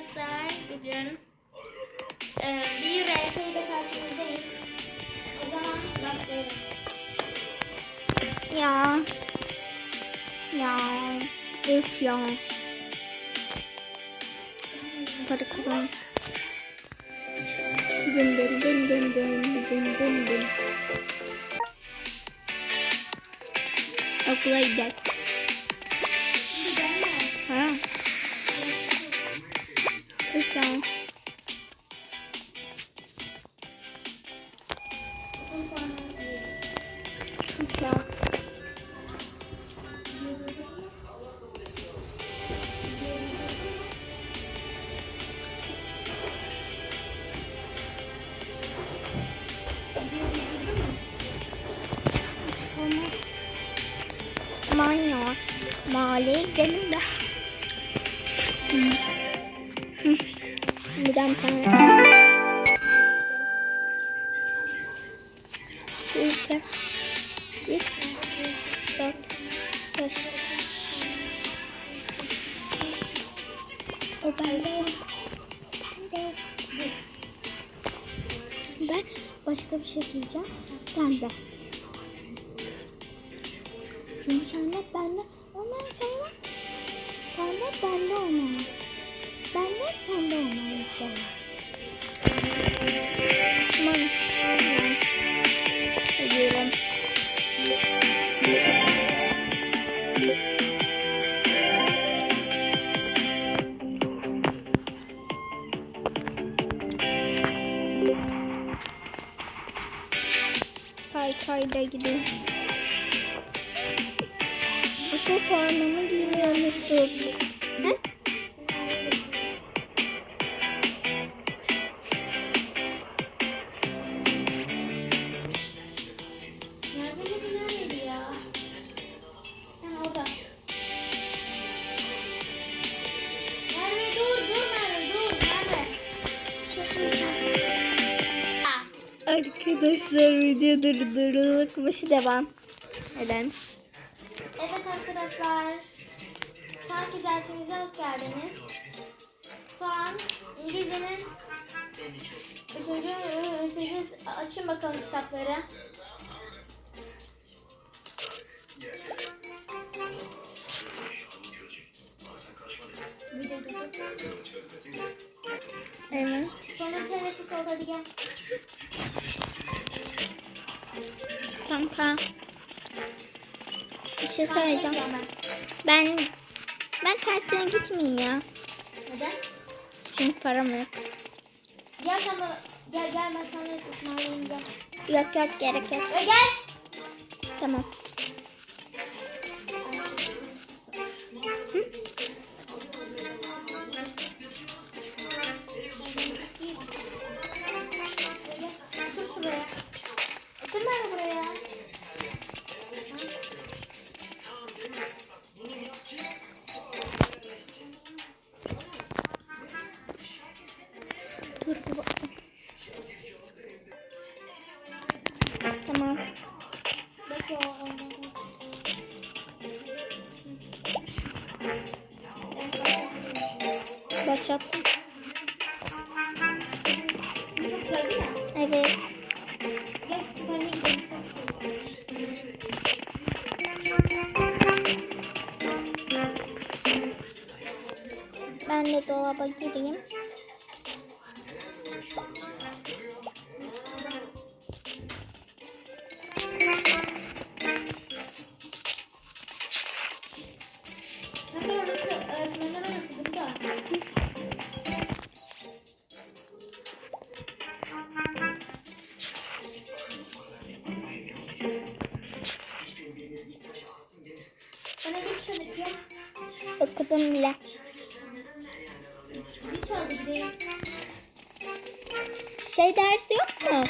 arkadaşlar. Bugün e, bir RS ile karşınızdayız. O zaman başlayalım. Ya. Ya. Öf ya. Para kazan. Dın dın dın dın dın dın dın dın. Okula gidelim. Öf Ben başka bir şey diyeceğim. Sen de. Çünkü sen de ben de ondan sonra sen de ben de olmalı. Ben de sen de olmalı inşallah. Tamam. Tamam. Gidelim. Gidelim. Okul puanımı giymeyi unuttum. Ne? Arkadaşlar video durduruluk başı devam. Neden? Evet arkadaşlar. Sanki dersimize hoş geldiniz. Şu an İngilizcenin üçüncü ünitesi açın bakalım kitapları. Evet. Sonra teneffüs oldu hadi gel. Kanka. Bir şey söyleyeceğim. Ben. Ben kantine gitmeyeyim ya. Neden? Çünkü param yok. Gel sana gel gel ben sana ısmarlayayım gel. Yok yok gerek yok. Ve gel. Tamam. Evet. Ben de dolaba gireyim. Okudum bile. Şey dersi yok mu?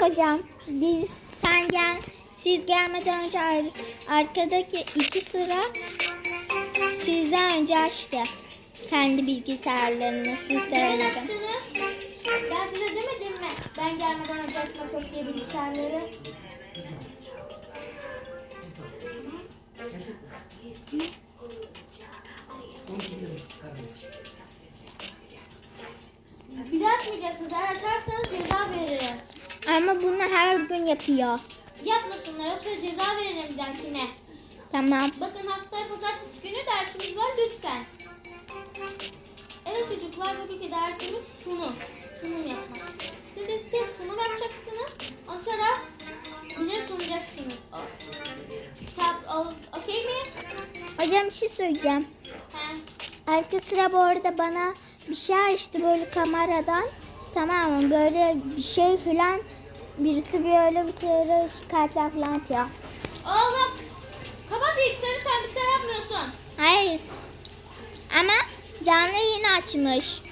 Hocam. Biz sen gel. Siz gelmeden önce ar- arkadaki iki sıra sizden önce açtı. Kendi bilgisayarlarını siz yaptınız? Ben size demedim mi? Ben gelmeden önce açmak yok diye bilgisayarları. Bir daha açmayacaksınız. Eğer açarsanız ceza veririm. Ama bunu her gün yapıyor. Yapmasınlar yoksa ceza veririm dahakine. Tamam. Bakın haftaya pazartesi günü dersimiz var lütfen. Evet çocuklar bugünkü dersimiz sunum. Sunum yapmak. Şimdi siz sunum yapacaksınız. O sonra bize sunacaksınız. Okey mi? Hocam bir şey söyleyeceğim. He. Arka sıra bu arada bana bir şey açtı böyle kameradan. Tamam mı? Böyle bir şey falan birisi böyle bir sürü şikayetler falan yapıyor. Oğlum kapat bilgisayarı sen bir şey yapmıyorsun. Hayır. Ama canlı yayın açmış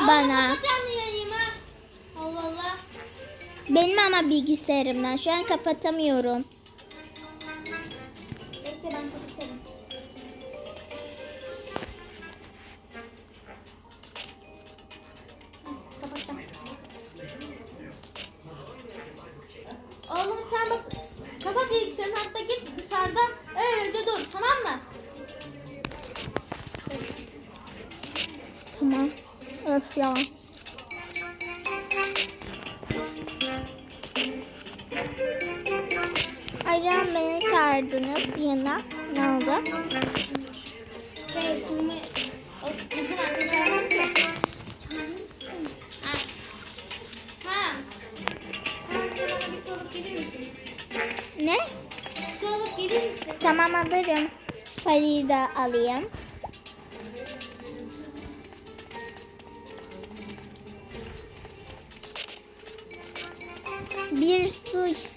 Al, bana. Kapat canlı yayını. Allah Allah. Benim ama bilgisayarımdan şu an kapatamıyorum. Tamam. Öf ya. Ayran beni çağırdınız yanına. Ne oldu? Ne? Tamam alırım. Parayı da alayım.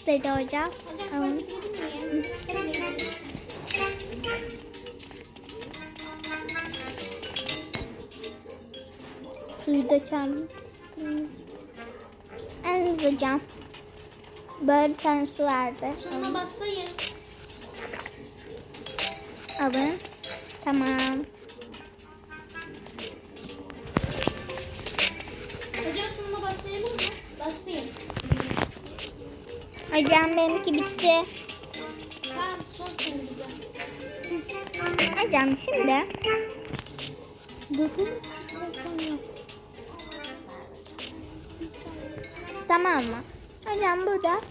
İstedi hocam. Ya? Suyu da çarptım. En hocam. Böyle bir tane su verdi. Sunuma başlayın. Alın. Tamam. Hocam benimki bitti. Tamam şimdi. Tamam mı? Hocam burada.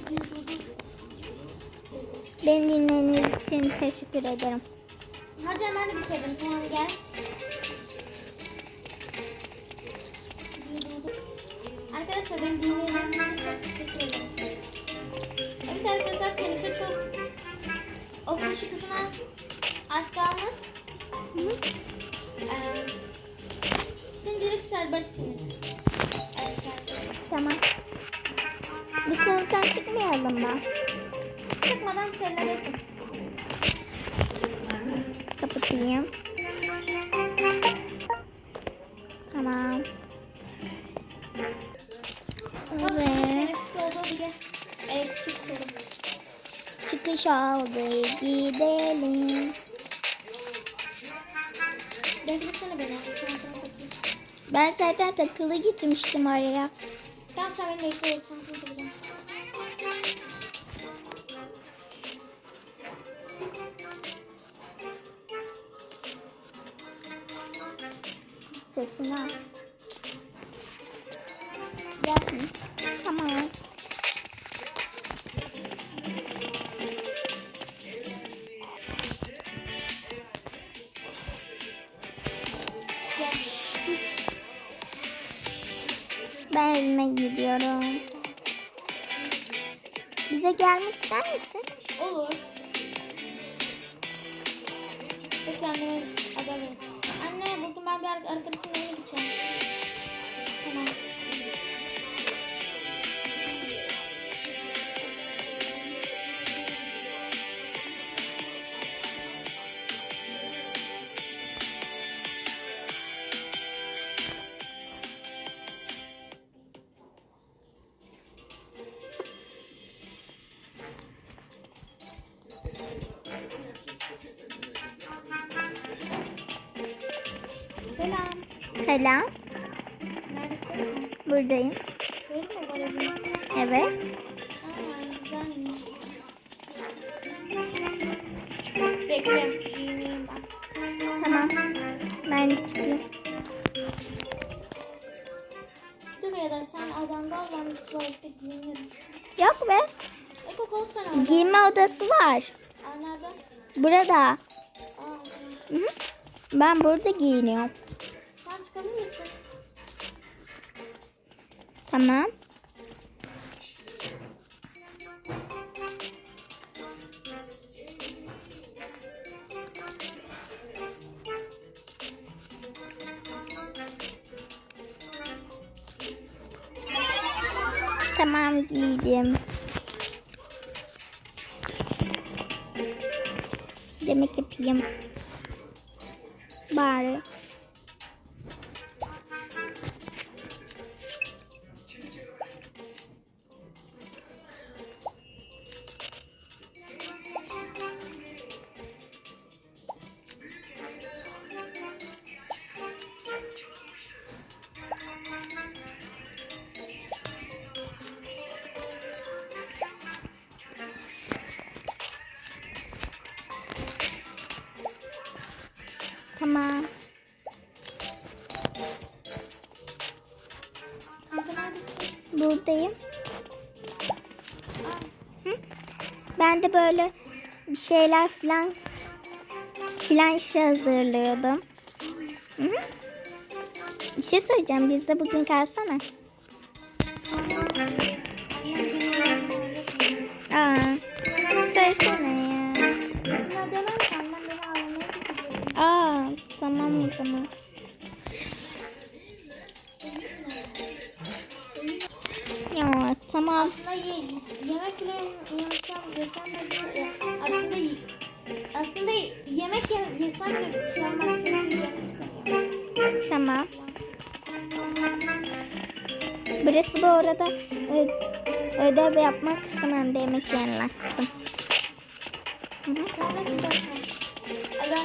Beni dinlediğiniz için teşekkür ederim. Hocam ben de bitirdim. Tamam gel. Arkadaşlar beni dinlediğiniz için teşekkür ederim. Arkadaşlar kendinize çok okul çıkışına az kalmış. Ee, şimdilik serbestsiniz. Evet. Tamam. Bir sınıftan çıkmayalım mı? Çıkmadan şeyler yapın. Kapatayım. Oldu. Gidelim. Ben zaten takılı gitmiştim oraya. Tamam sen beni bekle. Sesini al. Tamam. Evime gidiyorum. Bize gelmek ister misin? Olur. Peki anneme haber. Anne bugün ben bir ar- arkadaşımın evine gideceğim. Selam. Buradayım. Evet. Tamam. Ben de çıkayım. Yok be. Orada. Giyinme odası var. Burada. Ben burada giyiniyorum. Tamam. Tamam giydim. Demek yapayım. Bari. Buradayım. Ben de böyle bir şeyler falan filan işe hazırlıyordum. Hı. Bir şey söyleyeceğim. Biz de bugün kalsana. Burası bu arada ödev yapmak kısmı da yemek yenilen kısım. De.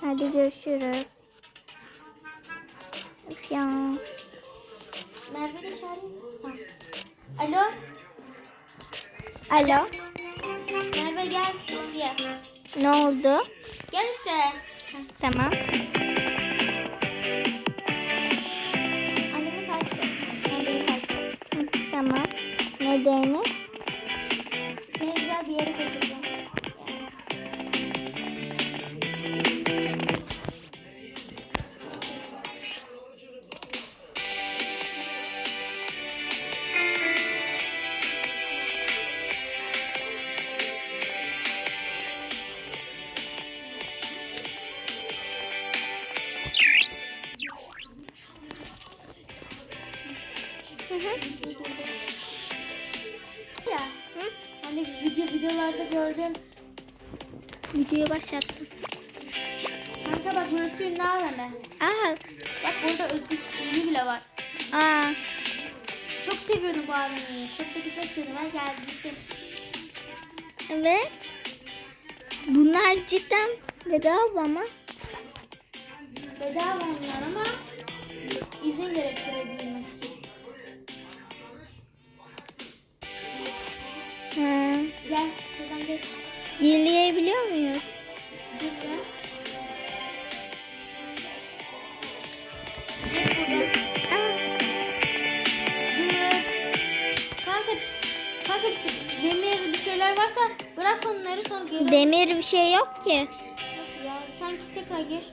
Hadi görüşürüz. Üf ya. De. Alo. Alo. Merve. Gel. Ne oldu? Gel işte. Tamam. Video videolarda gördün. Videoyu başlattım. Kanka bak burası ünlü AVM. Aa, Bak burada Özgür ünlü bile var. aa, Çok seviyordum bu AVM'yi. Çok da güzel söylemeye geldim. evet. Bunlar cidden bedava mı? Bedava onlar ama izin gerektiriyor demir bir şeyler varsa bırak onları sonra geri. demir bir şey yok ki. Nasıl ya? Sen tekrar gir.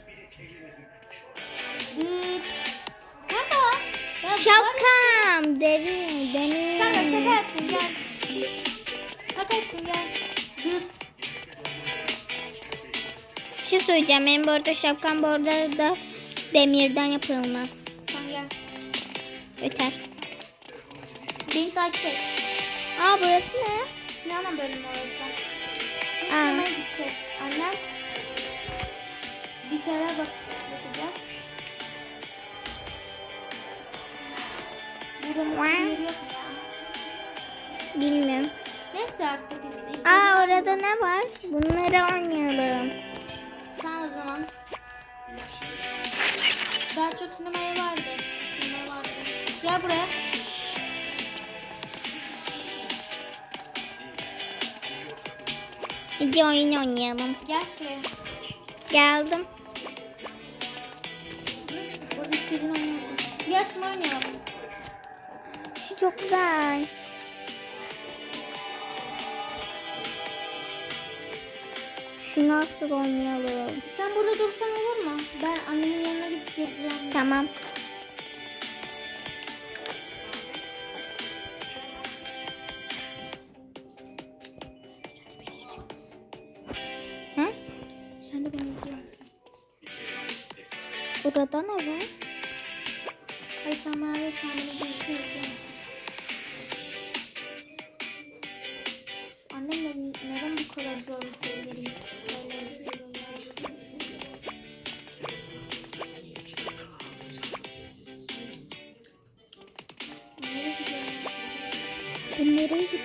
Dıt. Kanka. Ya Şapkam, derin, Kanka şaka demir. yaptım gel. Şaka yaptım gel. Dıt. Bir şey söyleyeceğim. Benim bu arada şapkam bu arada da demirden yapılma. Sen gel. Yeter. Beni takip et. Aa burası ne? Sinema bölümü orası. Sinemaya gideceğiz. Annem bir şeyler bak bakacak. Burada nasıl bir yeri yok ya? Bilmiyorum. Neyse artık ist- Aa orada ne var? Bunları oynayalım. Tamam o zaman. daha çok sinemaya vardı. Sinemaya vardı. Gel buraya. Hadi oyun oynayalım. Gel şuraya. Geldim. Burada istediğin oynayalım. Gel şunu oynayalım. Şu çok güzel. Şu nasıl oynayalım? Sen burada dursan olur mu? Ben annemin yanına gidip geleceğim. Tamam.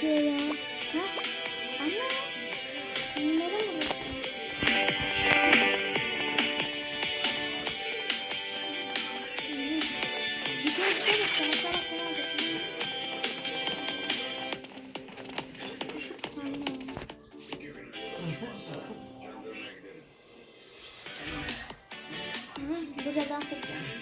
Yok. Sana sana sana alacak. Anne. Hı, Burada dans edeceğim.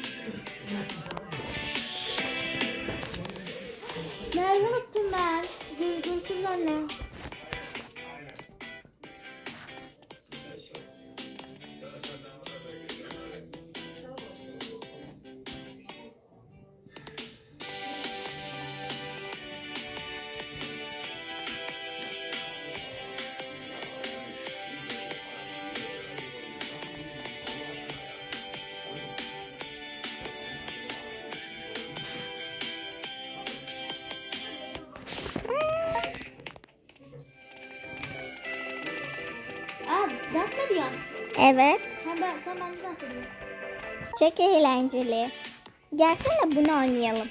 Dans mı ediyorsun? Evet. Sen ben, sen ben dans ediyorum. Çok eğlenceli. Gelsene bunu oynayalım.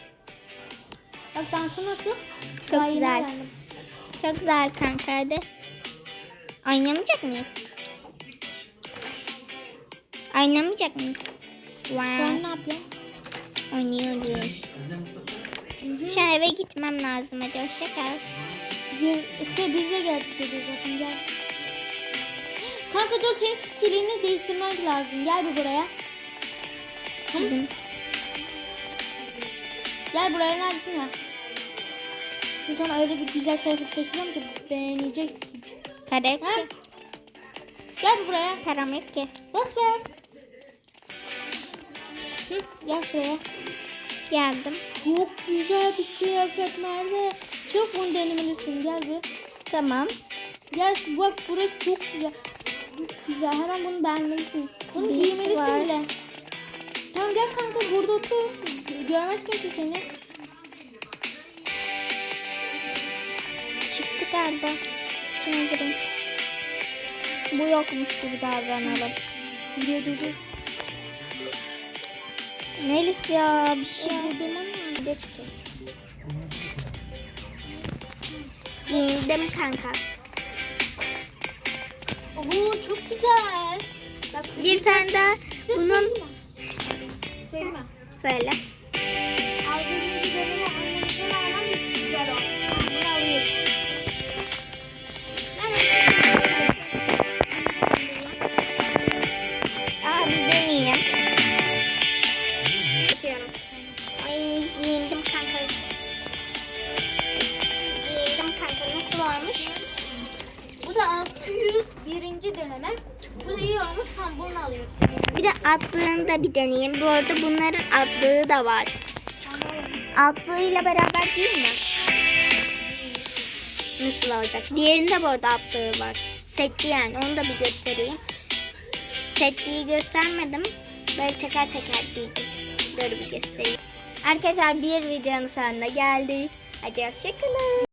Bak dansı nasıl? Çok Daha güzel. Çok güzel kanka hadi. Oynamayacak mıyız? Oynamayacak mıyız? Wow. Sen ne yapıyorsun? Oynuyoruz. Şu an eve gitmem lazım. Hadi hoşça kal. Gel, şey biz de geldik dedi zaten gel. Kanka dur senin stilini değiştirmen lazım. Gel bir buraya. Hı? Gel buraya neredesin ya? Şimdi sana öyle bir güzel kıyafet seçeceğim ki beğeneceksin. Ha? ki. Gel buraya. Param yok ki. Bas ver. Hı, gel şuraya. Geldim. Çok güzel bir kıyafet nerede? Çok bunu denemelisin. Gel bir. Tamam. Gel bak burası çok güzel. Güzel. Hemen bunu beğenmelisin. Bunu Birisi giymelisin var. bile. Tamam gel kanka burada otur. Görmez kimse seni. Çıktı galiba. Şuna gireyim. Bu yokmuş gibi davranalım. Dedi. Melis ya bir şey. Durdurman lazım. Geç Giyindim kanka. Oo çok güzel. Bak Bir tane daha bunun mi? söyle. Atlığını da bir deneyeyim. Bu arada bunların atlığı da var. Atlığıyla beraber değil mi? Nasıl olacak? Diğerinde bu arada atlığı var. Setli yani onu da bir göstereyim. Setliyi göstermedim. Böyle teker teker. Böyle bir göstereyim. Arkadaşlar bir videonun sonuna geldik. Hadi hoşçakalın.